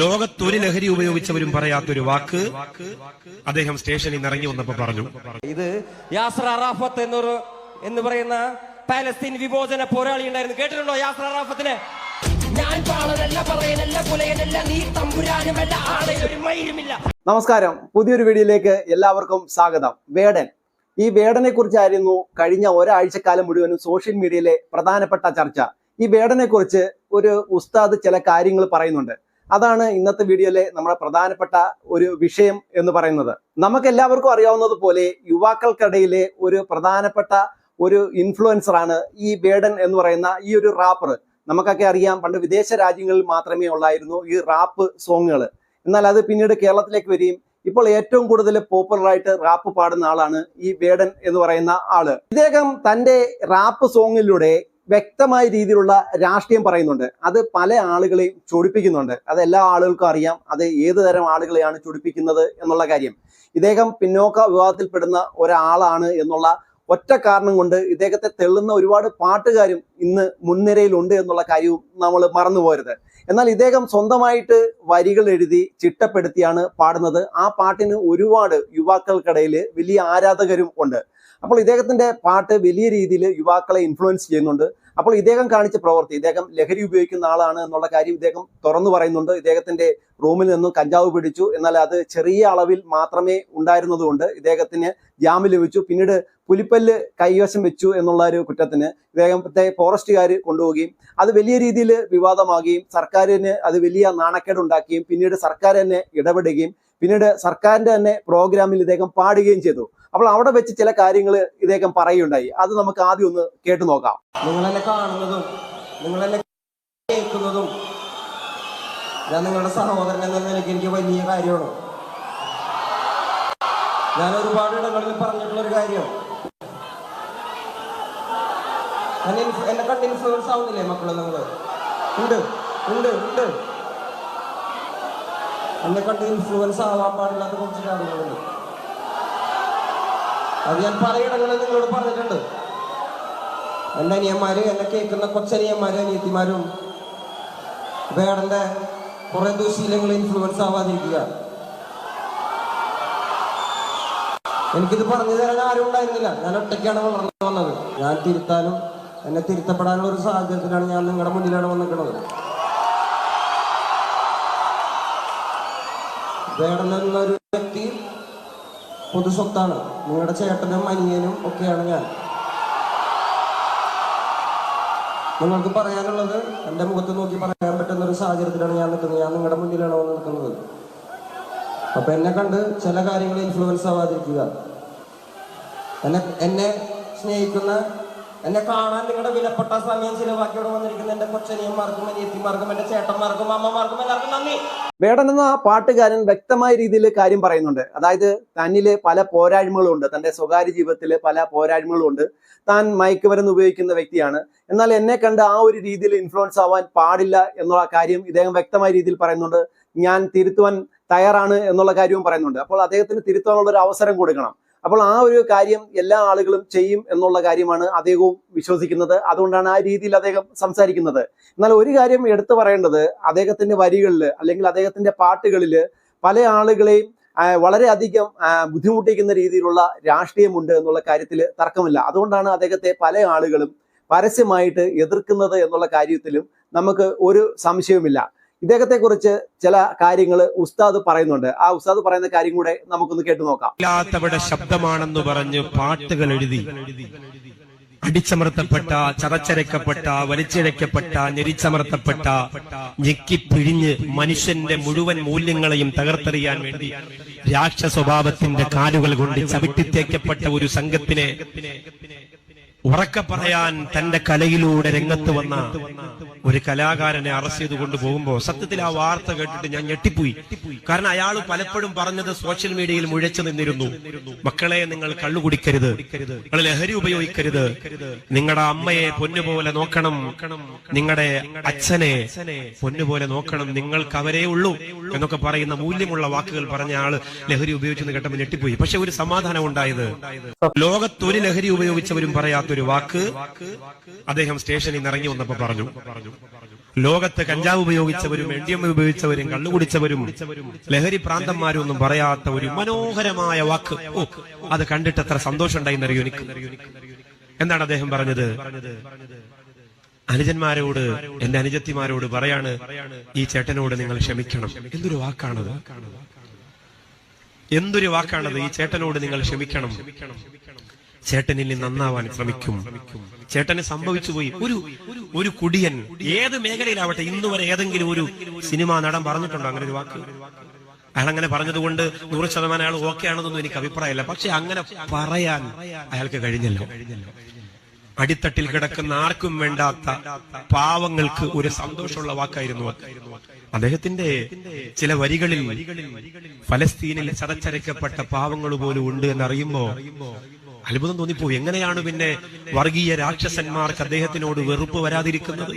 ലോകത്തൊരു ലഹരി ഉപയോഗിച്ചവരും പറയാത്തൊരു വാക്ക് അദ്ദേഹം സ്റ്റേഷനിൽ നിന്ന് ഇറങ്ങി വന്നപ്പോ പറഞ്ഞു. ഇത് യാസർ അറാഫത്ത് എന്നൊരു എന്ന് പറയുന്ന പാലസ്തീൻ വിമോചന പോരാളി ഉണ്ടായിരുന്നു. കേട്ടിട്ടുണ്ടോ യാസർ അറാഫത്തിനെ? ഞാൻ പാളനല്ല പറയനല്ല പുലയനല്ല നീ തമ്പുരാനുമല്ല ആളെ ഒരു മയിലുമില്ല നമസ്കാരം. പുതിയൊരു വീഡിയോയിലേക്ക് എല്ലാവർക്കും സ്വാഗതം. വേടൻ. ഈ വേടനെ കുറിച്ചായിരുന്നു കഴിഞ്ഞ ഒരാഴ്ചക്കാലം മുഴുവനും സോഷ്യൽ മീഡിയയിലെ പ്രധാനപ്പെട്ട ചർച്ച. ഈ വേടനെ കുറിച്ച് ഒരു ഉസ്താദ് ചില കാര്യങ്ങൾ പറയുന്നുണ്ട്. അതാണ് ഇന്നത്തെ വീഡിയോയിലെ നമ്മുടെ പ്രധാനപ്പെട്ട ഒരു വിഷയം എന്ന് പറയുന്നത്. നമുക്ക് എല്ലാവർക്കും അറിയാവുന്നത് പോലെ യുവാക്കൾക്കിടയിലെ ഒരു പ്രധാനപ്പെട്ട ഒരു ഇൻഫ്ലുവൻസർ ആണ് ഈ ബേഡൻ എന്ന് പറയുന്ന ഈ ഒരു റാപ്പർ നമുക്കൊക്കെ അറിയാം പണ്ട് വിദേശ രാജ്യങ്ങളിൽ മാത്രമേ ഉള്ളായിരുന്നു ഈ റാപ്പ് സോങ്ങുകൾ എന്നാൽ അത് പിന്നീട് കേരളത്തിലേക്ക് വരികയും ഇപ്പോൾ ഏറ്റവും കൂടുതൽ പോപ്പുലറായിട്ട് റാപ്പ് പാടുന്ന ആളാണ് ഈ വേടൻ എന്ന് പറയുന്ന ആൾ. ഇദ്ദേഹം തന്റെ റാപ്പ് സോങ്ങിലൂടെ വ്യക്തമായ രീതിയിലുള്ള രാഷ്ട്രീയം പറയുന്നുണ്ട്. അത് പല ആളുകളെയും ചൊടിപ്പിക്കുന്നുണ്ട്. അത് എല്ലാ ആളുകൾക്കും അറിയാം. അത് ഏത് തരം ആളുകളെയാണ് ചൊടിപ്പിക്കുന്നത് എന്നുള്ള കാര്യം. ഇദ്ദേഹം പിന്നോക്ക വിവാദത്തിൽപ്പെടുന്ന ഒരാളാണ് എന്നുള്ള ഒറ്റ കാരണം കൊണ്ട് ഇദ്ദേഹത്തെ തെള്ളുന്ന ഒരുപാട് പാട്ടുകാരും ഇന്ന് മുൻനിരയിലുണ്ട് എന്നുള്ള കാര്യവും നമ്മൾ മറന്നു പോരുത്. എന്നാൽ ഇദ്ദേഹം സ്വന്തമായിട്ട് വരികൾ എഴുതി ചിട്ടപ്പെടുത്തിയാണ് പാടുന്നത്. ആ പാട്ടിന് ഒരുപാട് യുവാക്കൾക്കിടയിൽ വലിയ ആരാധകരും ഉണ്ട്. അപ്പോൾ ഇദ്ദേഹത്തിന്റെ പാട്ട് വലിയ രീതിയിൽ യുവാക്കളെ ഇൻഫ്ലുവൻസ് ചെയ്യുന്നുണ്ട്. അപ്പോൾ ഇദ്ദേഹം കാണിച്ച പ്രവൃത്തി ഇദ്ദേഹം ലഹരി ഉപയോഗിക്കുന്ന ആളാണ് എന്നുള്ള കാര്യം ഇദ്ദേഹം തുറന്നു പറയുന്നുണ്ട്. ഇദ്ദേഹത്തിന്റെ റൂമിൽ നിന്നും കഞ്ചാവ് പിടിച്ചു. എന്നാൽ അത് ചെറിയ അളവിൽ മാത്രമേ ഉണ്ടായിരുന്നതുകൊണ്ട് ഇദ്ദേഹത്തിന് ജാമ്യം ലഭിച്ചു. പിന്നീട് പുലിപ്പല്ല് കൈവശം വെച്ചു എന്നുള്ള ഒരു കുറ്റത്തിന് ഇദ്ദേഹത്തെ ഫോറസ്റ്റുകാർ കൊണ്ടുപോവുകയും അത് വലിയ രീതിയിൽ വിവാദമാകുകയും സർക്കാരിന് അത് വലിയ നാണക്കേടുണ്ടാക്കുകയും പിന്നീട് സർക്കാർ തന്നെ ഇടപെടുകയും പിന്നീട് സർക്കാരിന്റെ തന്നെ പ്രോഗ്രാമിൽ ഇദ്ദേഹം പാടുകയും ചെയ്തു. അപ്പോൾ അവിടെ വെച്ച് ചില കാര്യങ്ങൾ ഇദ്ദേഹം പറയുകയുണ്ടായി. അത് നമുക്ക് ആദ്യം ഒന്ന് കേട്ടു നോക്കാം. നിങ്ങളെന്നെ കാണുന്നതും നിങ്ങളെന്നെ കേൾക്കുന്നതും ഞാൻ നിങ്ങളുടെ സഹോദരൻ എന്ന നിലയ്ക്ക് എനിക്ക് വലിയ കാര്യമാണ്. ഞാൻ ഒരുപാട് ഇടങ്ങളിൽ പറഞ്ഞിട്ടുള്ള ഒരു കാര്യം എന്നെ കണ്ട് ഇൻഫ്ലുവൻസ് ആവുന്നില്ലേ മക്കൾ നിങ്ങൾ ഉണ്ട് ഉണ്ട് ഉണ്ട്. എന്നെ കണ്ട് ഇൻഫ്ലുവൻസ് ആവാൻ പാടില്ലാത്ത കുറച്ച് കാര്യങ്ങളുണ്ട്. അത് ഞാൻ പലയിടങ്ങളിൽ നിങ്ങളോട് പറഞ്ഞിട്ടുണ്ട്. എന്റെ അനിയന്മാര് എന്നെ കേൾക്കുന്ന കൊച്ചനിയന്മാരും അനിയത്തിമാരും വേടന്റെ കുറെ ദുശീലങ്ങൾ ഇൻഫ്ലുവൻസ് ആവാതിരിക്കുക. എനിക്കിത് പറഞ്ഞു തരാൻ ആരും ഉണ്ടായിരുന്നില്ല. ഞാൻ ഒറ്റയ്ക്കാണ് വളർന്നു വന്നത്. ഞാൻ തിരുത്താനും എന്നെ തിരുത്തപ്പെടാനുള്ള ഒരു സാഹചര്യത്തിലാണ് ഞാൻ നിങ്ങളുടെ മുന്നിലാണ് വന്നിരിക്കുന്നത്. വേടൻ എന്നൊരു വ്യക്തി പൊതുസ്വത്താണ് നിങ്ങളുടെ ചേട്ടനും അനിയനും ഒക്കെയാണ് ഞാൻ. നിങ്ങൾക്ക് പറയാനുള്ളത് എന്റെ മുഖത്ത് നോക്കി പറയാൻ പറ്റുന്ന ഒരു സാഹചര്യത്തിലാണ് ഞാൻ നിൽക്കുന്നത്. ഞാൻ നിങ്ങളുടെ മുന്നിലാണ് വന്ന് നിൽക്കുന്നത്. അപ്പൊ എന്നെ കണ്ട് ചില കാര്യങ്ങൾ ഇൻഫ്ലുവൻസ് ആവാതിരിക്കുക. എന്നെ എന്നെ സ്നേഹിക്കുന്ന എന്നെ കാണാൻ നിങ്ങളുടെ വിലപ്പെട്ട സമയം ചിലവാക്കിയോട് വന്നിരിക്കുന്ന എന്റെ കൊച്ചനിയന്മാർക്കും അനിയത്തിമാർക്കും എന്റെ ചേട്ടന്മാർക്കും അമ്മമാർക്കും എല്ലാവർക്കും നന്ദി. വേടൻ എന്ന പാട്ടുകാരൻ വ്യക്തമായ രീതിയിൽ കാര്യം പറയുന്നുണ്ട്. അതായത് തന്നിൽ പല പോരായ്മകളും ഉണ്ട് തന്റെ സ്വകാര്യ ജീവിതത്തിൽ പല പോരായ്മകളും ഉണ്ട് താൻ മയക്കുമരുന്ന് ഉപയോഗിക്കുന്ന വ്യക്തിയാണ്. എന്നാൽ എന്നെ കണ്ട് ആ ഒരു രീതിയിൽ ഇൻഫ്ലുവൻസ് ആവാൻ പാടില്ല എന്നുള്ള കാര്യം ഇദ്ദേഹം വ്യക്തമായ രീതിയിൽ പറയുന്നുണ്ട്. ഞാൻ തിരുത്തുവാൻ തയ്യാറാണ് എന്നുള്ള കാര്യവും പറയുന്നുണ്ട്. അപ്പോൾ അദ്ദേഹത്തിന് തിരുത്താനുള്ള ഒരു അവസരം കൊടുക്കണം. അപ്പോൾ ആ ഒരു കാര്യം എല്ലാ ആളുകളും ചെയ്യും എന്നുള്ള കാര്യമാണ് അദ്ദേഹവും വിശ്വസിക്കുന്നത്. അതുകൊണ്ടാണ് ആ രീതിയിൽ അദ്ദേഹം സംസാരിക്കുന്നത്. എന്നാൽ ഒരു കാര്യം എടുത്തു പറയേണ്ടത് അദ്ദേഹത്തിന്റെ വരികളിൽ അല്ലെങ്കിൽ അദ്ദേഹത്തിന്റെ പാട്ടുകളിൽ പല ആളുകളെയും വളരെയധികം ബുദ്ധിമുട്ടിക്കുന്ന രീതിയിലുള്ള രാഷ്ട്രീയമുണ്ട് എന്നുള്ള കാര്യത്തിൽ തർക്കമില്ല. അതുകൊണ്ടാണ് അദ്ദേഹത്തെ പല ആളുകളും പരസ്യമായിട്ട് എതിർക്കുന്നത് എന്നുള്ള കാര്യത്തിലും നമുക്ക് ഒരു സംശയവുമില്ല. ഇദ്ദേഹത്തെ കുറിച്ച് ചില കാര്യങ്ങൾ ഉസ്താദ് പറയുന്നുണ്ട്. ആ ഉസ്താദ് പറയുന്ന കാര്യം കൂടെ നമുക്കൊന്ന് കേട്ടു നോക്കാം. ഇല്ലാത്തവരുടെ ശബ്ദമാണെന്ന് പറഞ്ഞ് പാട്ടുകൾ എഴുതി. അടിച്ചമർത്തപ്പെട്ട ചതച്ചരക്കപ്പെട്ട വലിച്ചിഴക്കപ്പെട്ട ഞെരിച്ചമർത്തപ്പെട്ട ഞെക്കിപ്പിഴിഞ്ഞ് മനുഷ്യന്റെ മുഴുവൻ മൂല്യങ്ങളെയും തകർത്തെറിയാൻ വേണ്ടി രാക്ഷ സ്വഭാവത്തിന്റെ കാലുകൾ കൊണ്ട് ചവിട്ടിത്തേക്കപ്പെട്ട ഒരു സംഘത്തിനെ ഉറക്ക പറയാൻ തന്റെ കലയിലൂടെ രംഗത്ത് വന്ന ഒരു കലാകാരനെ അറസ്റ്റ് ചെയ്ത് കൊണ്ടുപോകുമ്പോ സത്യത്തിൽ ആ വാർത്ത കേട്ടിട്ട് ഞാൻ ഞെട്ടിപ്പോയി. കാരണം അയാൾ പലപ്പോഴും പറഞ്ഞത് സോഷ്യൽ മീഡിയയിൽ മുഴച്ചു നിന്നിരുന്നു. മക്കളെ നിങ്ങൾ കള്ളു കുടിക്കരുത്. നിങ്ങൾ ലഹരി ഉപയോഗിക്കരുത്. നിങ്ങളുടെ അമ്മയെ പൊന്നുപോലെ നോക്കണം. നിങ്ങളുടെ അച്ഛനെ പൊന്നുപോലെ നോക്കണം. നിങ്ങൾക്ക് അവരേ ഉള്ളൂ എന്നൊക്കെ പറയുന്ന മൂല്യമുള്ള വാക്കുകൾ പറഞ്ഞ ആൾ ലഹരി ഉപയോഗിച്ചെന്ന് കേട്ടപ്പോൾ ഞെട്ടിപ്പോയി. പക്ഷെ ഒരു സമാധാനം ഉണ്ടായത്. ലോകത്തൊരു ലഹരി ഉപയോഗിച്ചവരും പറയാത്തൊരു വാക്ക് അദ്ദേഹം സ്റ്റേഷനിൽ നിന്ന് ഇറങ്ങി വന്നപ്പോ പറഞ്ഞു. ലോകത്ത് കഞ്ചാവ് ഉപയോഗിച്ചവരും എൻ ഡി എം ഉപയോഗിച്ചവരും കള്ളുകുടിച്ചവരും ലഹരി പ്രാന്തന്മാരും ഒന്നും പറയാത്ത ഒരു മനോഹരമായ വാക്ക്. ഓ അത് കണ്ടിട്ട് എത്ര സന്തോഷം ഉണ്ടായിന്നറിയോ എനിക്ക്? എന്താണ് അദ്ദേഹം പറഞ്ഞത്? അനുജന്മാരോട് എന്റെ അനുജത്തിമാരോട് പറയാണ് ഈ ചേട്ടനോട് നിങ്ങൾ ക്ഷമിക്കണം. എന്തൊരു വാക്കാണത്? എന്തൊരു വാക്കാണത്? ഈ ചേട്ടനോട് നിങ്ങൾ ക്ഷമിക്കണം. ചേട്ടനിൽ നിന്ന് നന്നാവാൻ ശ്രമിക്കും. ചേട്ടന് സംഭവിച്ചു പോയി ഒരു ഒരു കുടിയൻ ഏത് മേഖലയിലാവട്ടെ ഇന്ന് വരെ ഏതെങ്കിലും ഒരു സിനിമാ നടൻ പറഞ്ഞിട്ടുണ്ടോ അങ്ങനെ ഒരു വാക്ക്? അയാൾ അങ്ങനെ പറഞ്ഞതുകൊണ്ട് നൂറ് ശതമാനം അയാൾ ഓക്കെ ആണെന്നൊന്നും എനിക്ക് അഭിപ്രായമില്ല. പക്ഷെ അങ്ങനെ പറയാൻ അയാൾക്ക് കഴിഞ്ഞല്ലോ. അടിത്തട്ടിൽ കിടക്കുന്ന ആർക്കും വേണ്ടാത്ത പാവങ്ങൾക്ക് ഒരു സന്തോഷമുള്ള വാക്കായിരുന്നു അദ്ദേഹത്തിന്റെ ചില വരികളിൽ ഫലസ്തീനിൽ ചതച്ചരയ്ക്കപ്പെട്ട പാവങ്ങൾ പോലും ഉണ്ട് എന്നറിയുമ്പോ അത്ഭുതം തോന്നിപ്പോയി. എങ്ങനെയാണ് പിന്നെ വർഗീയ രാക്ഷസന്മാർക്ക് അദ്ദേഹത്തിനോട് വെറുപ്പ് വരാതിരിക്കുന്നത്?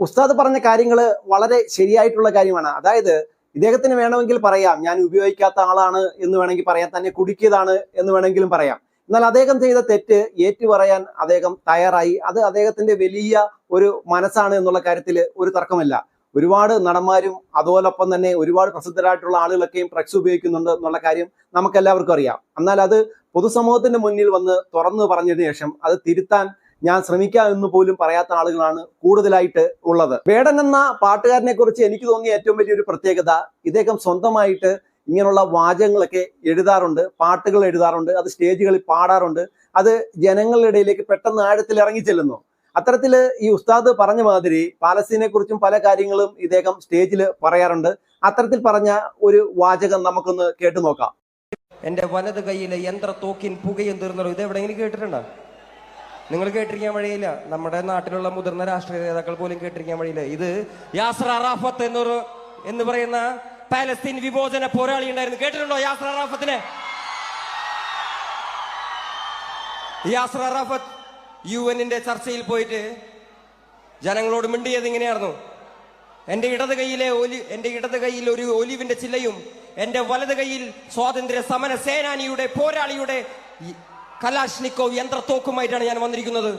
ഉസ്താദ് പറഞ്ഞ കാര്യങ്ങൾ വളരെ ശരിയായിട്ടുള്ള കാര്യമാണ്. അതായത് ഇദ്ദേഹത്തിന് വേണമെങ്കിൽ പറയാം ഞാൻ ഉപയോഗിക്കാത്ത ആളാണ് എന്ന് വേണമെങ്കിൽ പറയാം തന്നെ കുടുക്കിയതാണ് എന്ന് വേണമെങ്കിലും പറയാം. എന്നാൽ അദ്ദേഹം ചെയ്ത തെറ്റ് ഏറ്റു പറയാൻ അദ്ദേഹം തയ്യാറായി. അത് അദ്ദേഹത്തിന്റെ വലിയ ഒരു മനസ്സാണ് എന്നുള്ള കാര്യത്തിൽ ഒരു തർക്കമില്ല. ഒരുപാട് നടന്മാരും അതോടൊപ്പം തന്നെ ഒരുപാട് പ്രസിദ്ധരായിട്ടുള്ള ആളുകളൊക്കെയും ഡ്രഗ്സ് ഉപയോഗിക്കുന്നുണ്ട് എന്നുള്ള കാര്യം നമുക്കെല്ലാവർക്കും അറിയാം. എന്നാൽ അത് പൊതുസമൂഹത്തിന്റെ മുന്നിൽ വന്ന് തുറന്നു പറഞ്ഞതിന് ശേഷം അത് തിരുത്താൻ ഞാൻ ശ്രമിക്കാം എന്ന് പോലും പറയാത്ത ആളുകളാണ് കൂടുതലായിട്ട് ഉള്ളത്. വേടൻ എന്ന പാട്ടുകാരനെ കുറിച്ച് എനിക്ക് തോന്നിയ ഏറ്റവും വലിയൊരു പ്രത്യേകത ഇദ്ദേഹം സ്വന്തമായിട്ട് ഇങ്ങനെയുള്ള വാചകങ്ങളൊക്കെ എഴുതാറുണ്ട് പാട്ടുകൾ എഴുതാറുണ്ട് അത് സ്റ്റേജുകളിൽ പാടാറുണ്ട്. അത് ജനങ്ങളുടെ ഇടയിലേക്ക് പെട്ടെന്ന് ആഴത്തിൽ ഇറങ്ങി ചെല്ലുന്നു. അത്തരത്തിൽ ഈ ഉസ്താദ് പറഞ്ഞ മാതിരി പാലസ്തീനെ കുറിച്ചും പല കാര്യങ്ങളും ഇദ്ദേഹം സ്റ്റേജിൽ പറയാറുണ്ട്. അത്തരത്തിൽ പറഞ്ഞ ഒരു വാചകം നമുക്കൊന്ന് കേട്ടു നോക്കാം. എന്റെ വലത് കൈയിലെ യന്ത്ര തോക്കിൻ പുകയും തീർന്നല്ലോ ഇത് എവിടെയെങ്കിലും കേട്ടിട്ടുണ്ടോ? നിങ്ങൾ കേട്ടിരിക്കാൻ വഴിയില്ല. നമ്മുടെ നാട്ടിലുള്ള മുതിർന്ന രാഷ്ട്രീയ നേതാക്കൾ പോലും കേട്ടിരിക്കാൻ വഴിയില്ല. ഇത് യാസർ അറാഫത്ത് എന്നൊരു എന്ന് പറയുന്ന പാലസ്തീൻ വിമോചന പോരാളി ഉണ്ടായിരുന്നു. കേട്ടിട്ടുണ്ടോ യാസർ അറാഫത്തിനെ? യാസർ അറാഫത്ത് യു എന്നിന്റെ ചർച്ചയിൽ പോയിട്ട് ജനങ്ങളോട് മിണ്ടിയത് ഇങ്ങനെയായിരുന്നു. എന്റെ ഇടത് കൈയിലെ ഒലി എന്റെ ഇടത് കൈയിൽ ഒരു ഒലിവിന്റെ ചില്ലയും എന്റെ വലത് കൈയിൽ സ്വാതന്ത്ര്യ സമര സേനാനിയുടെ പോരാളിയുടെ കലാഷ്നിക്കോവ് യന്ത്രത്തോക്കുമായിട്ടാണ് ഞാൻ വന്നിരിക്കുന്നത്.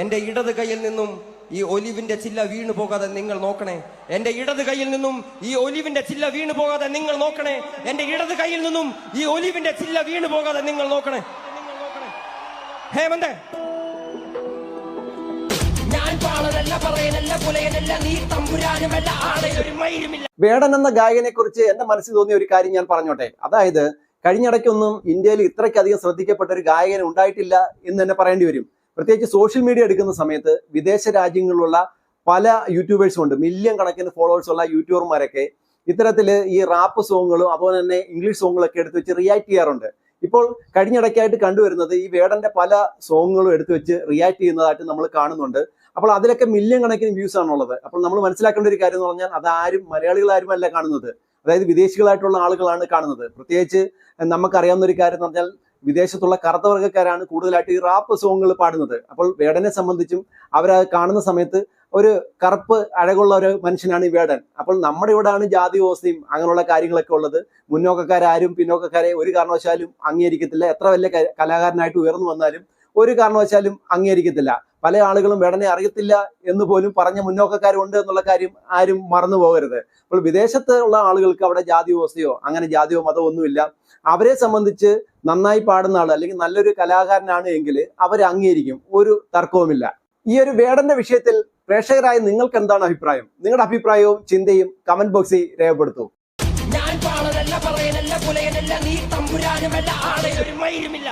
എന്റെ ഇടത് കൈയിൽ നിന്നും ഈ ഒലിവിന്റെ ചില്ല വീണു പോകാതെ നിങ്ങൾ നോക്കണേ. എന്റെ ഇടത് കൈയിൽ നിന്നും ഈ ഒലിവിന്റെ ചില്ല വീണു പോകാതെ നിങ്ങൾ നോക്കണേ. എന്റെ ഇടത് കൈയിൽ നിന്നും ഈ ഒലിവിന്റെ ചില്ല വീണു പോകാതെ നിങ്ങൾ നോക്കണേ. ഹേമന്തേ വേടൻ എന്ന ഗായകനെ കുറിച്ച് എന്റെ മനസ്സിൽ തോന്നിയ ഒരു കാര്യം ഞാൻ പറഞ്ഞോട്ടെ. അതായത് കഴിഞ്ഞിടയ്ക്കൊന്നും ഇന്ത്യയിൽ ഇത്രയ്ക്കധികം ശ്രദ്ധിക്കപ്പെട്ട ഒരു ഗായകൻ ഉണ്ടായിട്ടില്ല എന്ന് തന്നെ പറയേണ്ടി വരും. പ്രത്യേകിച്ച് സോഷ്യൽ മീഡിയ എടുക്കുന്ന സമയത്ത് വിദേശ രാജ്യങ്ങളിലുള്ള പല യൂട്യൂബേഴ്സും ഉണ്ട്. മില്യൺ കണക്കിന് ഫോളോവേഴ്സ് ഉള്ള യൂട്യൂബർമാരൊക്കെ ഇത്തരത്തിൽ ഈ റാപ്പ് സോങ്ങുകളും അതുപോലെ തന്നെ ഇംഗ്ലീഷ് സോങ്ങുകളൊക്കെ എടുത്ത് വെച്ച് റിയാക്ട് ചെയ്യാറുണ്ട്. ഇപ്പോൾ കഴിഞ്ഞിടയ്ക്കായിട്ട് കണ്ടുവരുന്നത് ഈ വേടന്റെ പല സോങ്ങുകളും എടുത്തു വെച്ച് റിയാക്ട് ചെയ്യുന്നതായിട്ട് നമ്മൾ കാണുന്നുണ്ട്. അപ്പോൾ അതിലൊക്കെ മില്യൺ കണക്കിന് വ്യൂസ് ആണുള്ളത്. അപ്പോൾ നമ്മൾ മനസ്സിലാക്കേണ്ട ഒരു കാര്യം എന്ന് പറഞ്ഞാൽ അതാരും മലയാളികളാരും അല്ല കാണുന്നത്. അതായത് വിദേശികളായിട്ടുള്ള ആളുകളാണ് കാണുന്നത്. പ്രത്യേകിച്ച് നമുക്കറിയാവുന്ന ഒരു കാര്യം എന്ന് പറഞ്ഞാൽ വിദേശത്തുള്ള കറുത്ത വർഗക്കാരാണ് കൂടുതലായിട്ട് ഈ റാപ്പ് സോങ്ങുകൾ പാടുന്നത്. അപ്പോൾ വേടനെ സംബന്ധിച്ചും അവരത് കാണുന്ന സമയത്ത് ഒരു കറുപ്പ് അഴകുള്ള ഒരു മനുഷ്യനാണ് ഈ വേടൻ. അപ്പോൾ നമ്മുടെ ഇവിടെയാണ് ജാതി വ്യവസ്ഥയും അങ്ങനെയുള്ള കാര്യങ്ങളൊക്കെ ഉള്ളത്. മുന്നോക്കക്കാരും പിന്നോക്കക്കാരെ ഒരു കാരണവശാലും അംഗീകരിക്കത്തില്ല. എത്ര വലിയ കലാകാരനായിട്ട് ഉയർന്നു വന്നാലും ഒരു കാരണവശാലും അംഗീകരിക്കത്തില്ല. പല ആളുകളും വേടനെ അറിയത്തില്ല എന്ന് പോലും പറഞ്ഞ മുന്നോക്കക്കാരുണ്ട് എന്നുള്ള കാര്യം ആരും മറന്നു പോകരുത്. അപ്പോൾ വിദേശത്ത് ഉള്ള ആളുകൾക്ക് അവിടെ ജാതി വ്യവസ്ഥയോ അങ്ങനെ ജാതിയോ മതമോ ഒന്നുമില്ല. അവരെ സംബന്ധിച്ച് നന്നായി പാടുന്ന ആൾ അല്ലെങ്കിൽ നല്ലൊരു കലാകാരനാണ് എങ്കിൽ അവരെ അംഗീകരിക്കും. ഒരു തർക്കവുമില്ല. ഈ ഒരു വേടന്റെ വിഷയത്തിൽ പ്രേക്ഷകരായ നിങ്ങൾക്ക് എന്താണ് അഭിപ്രായം? നിങ്ങളുടെ അഭിപ്രായവും ചിന്തയും കമന്റ് ബോക്സിൽ രേഖപ്പെടുത്തൂ. ഞാൻ പാളനല്ല പറയനല്ല പുലയനല്ല നീ തമ്പുരാനുമല്ല ആടയൊരു മയിലുമില്ല